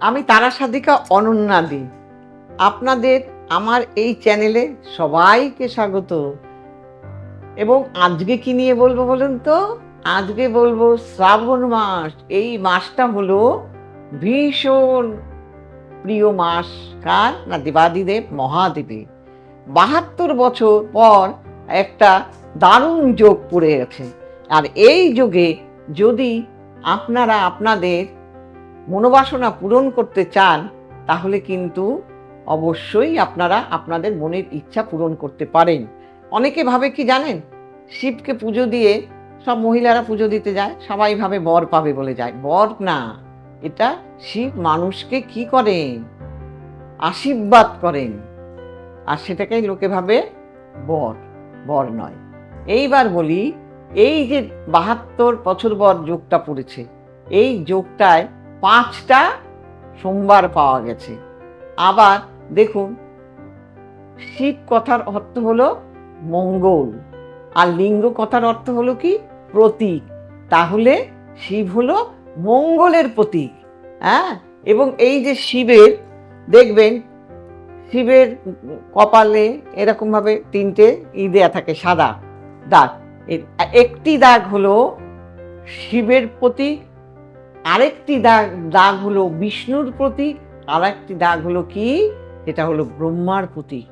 আমি তারা সাধিকা অনন্যা দি আপনাদের আমার এই চ্যানেলে সবাইকে স্বাগত। এবং আজকে কি নিয়ে বলব বলুন তো? আজকে বলব শ্রাবণ মাস। এই মাসটা হলো ভীষণ প্রিয় মাস। কার? না, দেবাদিদেব মহাদেবের বাহাত্তর বছর পর একটা দারুণ যোগ পড়ে গেছে। আর এই যোগে যদি আপনারা আপনাদের মনোবাসনা পূরণ করতে চান, তাহলে কিন্তু অবশ্যই আপনারা আপনাদের মনের ইচ্ছা পূরণ করতে পারেন। অনেকে ভাবে কি জানেন? শিবকে পুজো দিয়ে সব মহিলারা পুজো দিতে যায়, সবাই ভাবে বর পাবে বলে যায়। বর না, এটা শিব মানুষকে কি করেন? আশীর্বাদ করেন। আর সেটাকেই লোকে ভাবে বর বর নয়। এইবার বলি, এই যে বাহাত্তর বছর বর যোগটা পড়েছে, এই যোগটায় পাঁচটা সোমবার পাওয়া গেছে। আবার দেখুন শিব কথার অর্থ হলো মঙ্গল, আর লিঙ্গ কথার অর্থ হলো কি? প্রতীক। তাহলে শিব হলো মঙ্গলের প্রতীক হ্যাঁ? এবং এই যে শিবের, দেখবেন, শিবের কপালে এরকমভাবে তিনটে ই দেয়া থাকে, সাদা দাগ। একটি দাগ হলো শিবের প্রতীক আরেকটি দাগ দাগ হলো বিষ্ণুর প্রতীক আর একটি দাগ হলো কি? সেটা হলো ব্রহ্মার প্রতীক।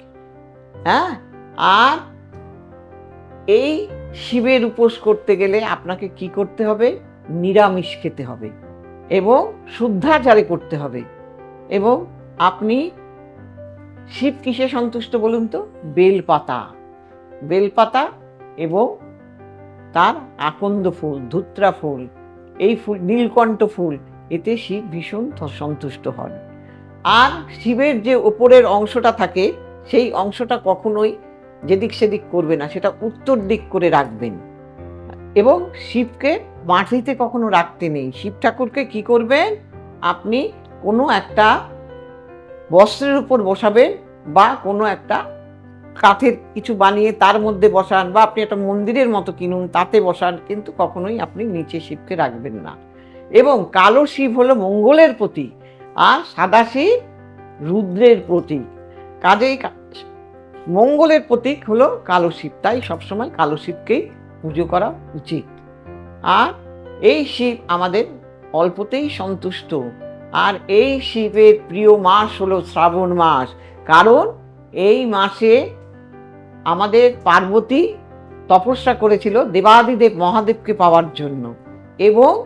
হ্যাঁ? আর এই শিবের উপোস করতে গেলে আপনাকে কি করতে হবে? নিরামিষ খেতে হবে এবং শুদ্ধাচারে করতে হবে এবং আপনি শিব কিসে সন্তুষ্ট বলুন তো? বেলপাতা। বেলপাতা এবং তার আকন্দ ফুল, ধুত্রা ফুল। এই ফুল, নীলকণ্ঠ ফুল, এতে শিব ভীষণ সন্তুষ্ট হন। আর শিবের যে ওপরের অংশটা থাকে, সেই অংশটা কখনোই যেদিক সেদিক করবে না, সেটা উত্তর দিক করে রাখবেন। এবং শিবকে মাটিতে কখনো রাখতে নেই। শিব ঠাকুরকে কি করবেন? আপনি কোনো একটা বস্ত্রের উপর বসাবেন বা কোনো একটা কাঠের কিছু বানিয়ে তার মধ্যে বসান বা আপনি একটা মন্দিরের মতো কিনুন, তাতে বসান, কিন্তু কখনোই আপনি নিচে শিবকে রাখবেন না। এবং কালো শিব হলো মঙ্গলের প্রতীক, আর সাদা শিব রুদ্রের প্রতীক। কাজেই মঙ্গলের প্রতীক হলো কালো শিব, তাই সবসময় কালো শিবকেই পুজো করা উচিত। আর এই শিব আমাদের অল্পতেই সন্তুষ্ট, আর এই শিবের প্রিয় মাস হলো শ্রাবণ মাস, কারণ এই মাসে আমাদের পার্বতী তপস্যা করেছিল দেবাদিদেব মহাদেবকে পাওয়ার জন্য এবং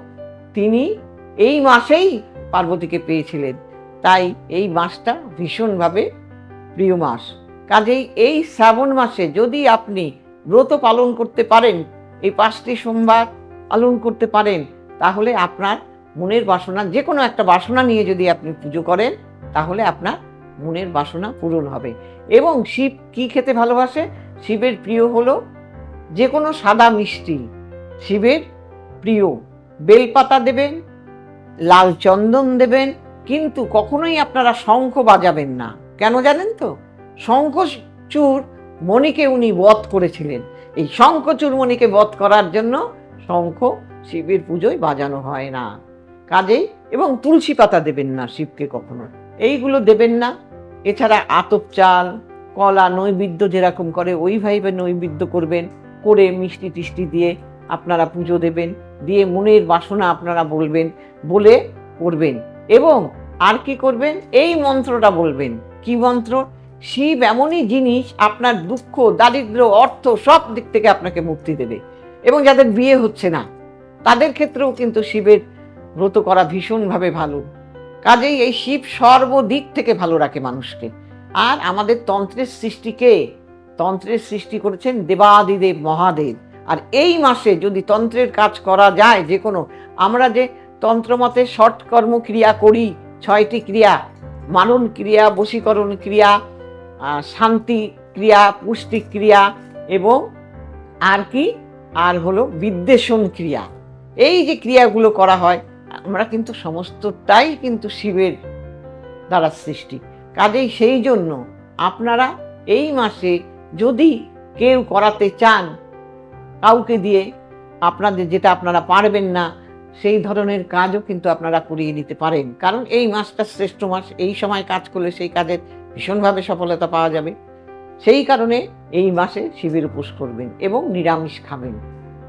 তিনি এই মাসেই পার্বতীকে পেয়েছিলেন। তাই এই মাসটা ভীষণভাবে প্রিয় মাস। কাজেই এই শ্রাবণ মাসে যদি আপনি ব্রত পালন করতে পারেন, এই পাঁচটি সোমবার পালন করতে পারেন, তাহলে আপনার মনের বাসনা যে কোনো একটা বাসনা নিয়ে যদি আপনি পুজো করেন, তাহলে আপনার মনের বাসনা পূরণ হবে। এবং শিব কি খেতে ভালোবাসে? শিবের প্রিয় হলো যে কোনো সাদা মিষ্টি। শিবের প্রিয়। বেলপাতা দেবেন, লাল চন্দন দেবেন, কিন্তু কখনোই আপনারা শঙ্খ বাজাবেন না। কেন জানেন তো? শঙ্খচূড় মণিকে উনি বধ করেছিলেন। এই শঙ্খচূড় মণিকে বধ করার জন্য শঙ্খ শিবের পুজোয় বাজানো হয় না। কাজেই এবং তুলসী পাতা দেবেন না শিবকে কখনো এইগুলো দেবেন না। এছাড়া আতপ চাল, কলা, নৈবেদ্য যেরকম করে, ওই ওইভাবে নৈবেদ্য করবেন, করে মিষ্টি টিষ্টি দিয়ে আপনারা পুজো দেবেন, দিয়ে মনের বাসনা আপনারা বলবেন, বলে করবেন। এবং আর কি করবেন? এই মন্ত্রটা বলবেন। কি মন্ত্র? শিব এমনই জিনিস, আপনার দুঃখ, দারিদ্র, অর্থ সব দিক থেকে আপনাকে মুক্তি দেবে। এবং যাদের বিয়ে হচ্ছে না, তাদের ক্ষেত্রেও কিন্তু শিবের ব্রত করা ভীষণভাবে ভালো। কাজেই এই শিব সর্বদিক থেকে ভালো রাখে মানুষকে। আর আমাদের তন্ত্রের সৃষ্টিকে তন্ত্রের সৃষ্টি করেছেন দেবাদিদেব মহাদেব। আর এই মাসে যদি তন্ত্রের কাজ করা যায়, যে কোনো, আমরা যে তন্ত্রমতে ষট কর্ম ক্রিয়া করি, ছয়টি ক্রিয়া মানন ক্রিয়া, বশীকরণ ক্রিয়া শান্তি ক্রিয়া, পুষ্টি ক্রিয়া এবং আর কি? আর হলো বিদ্বেষণ ক্রিয়া। এই যে ক্রিয়াগুলো করা হয় আমরা কিন্তু সমস্তটাই কিন্তু শিবের দ্বারা সৃষ্টি। কাজেই সেই জন্য আপনারা এই মাসে যদি কেউ করাতে চান, কাউকে দিয়ে আপনাদের যেটা আপনারা পারবেন না, সেই ধরনের কাজও কিন্তু আপনারা করিয়ে নিতে পারেন। কারণ এই মাসটা শ্রেষ্ঠ মাস, এই সময় কাজ করলে সেই কাজের ভীষণভাবে সফলতা পাওয়া যাবে। সেই কারণে এই মাসে শিবের উপোস করবেন এবং নিরামিষ খাবেন।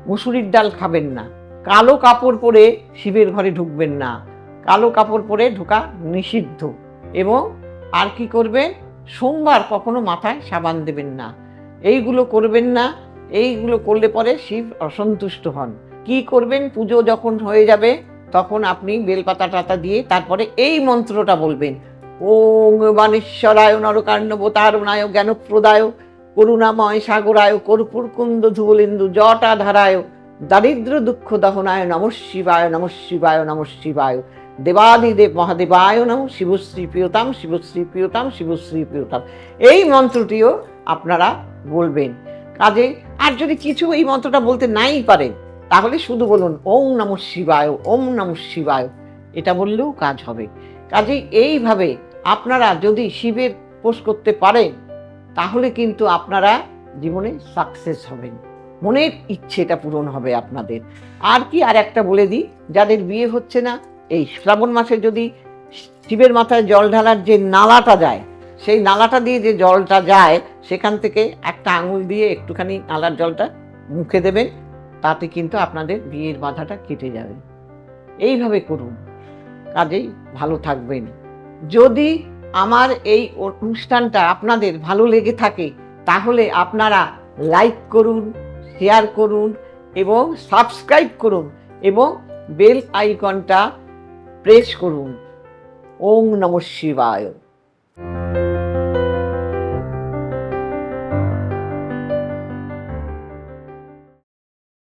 মুসুরির ডাল খাবেন না। কালো কাপড় পরে শিবের ঘরে ঢুকবেন না। কালো কাপড় পরে ঢোকা নিষিদ্ধ। এবং আর কি করবেন? সোমবার কখনো মাথায় সাবান দেবেন না। এইগুলো করবেন না। এইগুলো করলে পরে শিব অসন্তুষ্ট হন। কি করবেন? পুজো যখন হয়ে যাবে, তখন আপনি বেলপাতা টাতা দিয়ে তারপরে এই মন্ত্রটা বলবেন। ওং বানেশ্বরায় নরকার্ণবতারণায় জ্ঞানপ্রদায়, করুণাময় সাগরায় কর্পূর কুন্দ ধুবলিন্দু জটাধারায় দারিদ্র দুঃখ দহনায় নম শিবায় নম শিবায় নম শিবায়। দেবাদিদেব মহাদেবায় নম, শিবশ্রী প্রিয়তাম শিবশ্রী প্রিয়তাম শিবশ্রী প্রিয়তাম। এই মন্ত্রটিও আপনারা বলবেন। কাজে আর যদি কিছু এই মন্ত্রটা বলতে নাই পারেন তাহলে শুধু বলুন, ওম নম শিবায়, ওম নম শিবায়। এটা বললেও কাজ হবে। কাজে এইভাবে আপনারা যদি শিবের পোষ করতে পারেন, তাহলে কিন্তু আপনারা জীবনে সাকসেস হবেন। মনের ইচ্ছেটা পূরণ হবে আপনাদের। আর কি আর একটা বলে দিই, যাদের বিয়ে হচ্ছে না, এই শ্রাবণ মাসে যদি শিবের মাথায় জল ঢালার যে নালাটা যায়, সেই নালাটা দিয়ে যে জলটা যায়, সেখান থেকে একটা আঙুল দিয়ে একটুখানি নালার জলটা মুখে দেবেন, তাতে কিন্তু আপনাদের বিয়ের বাধাটা কেটে যাবে। এইভাবে করুন। কাজেই ভালো থাকবেন। যদি আমার এই অনুষ্ঠানটা আপনাদের ভালো লেগে থাকে, তাহলে আপনারা লাইক করুন শেয়ার করুন এবং সাবস্ক্রাইব করুন এবং বেল আইকনটা প্রেস করুন। ওম নম শিবায়।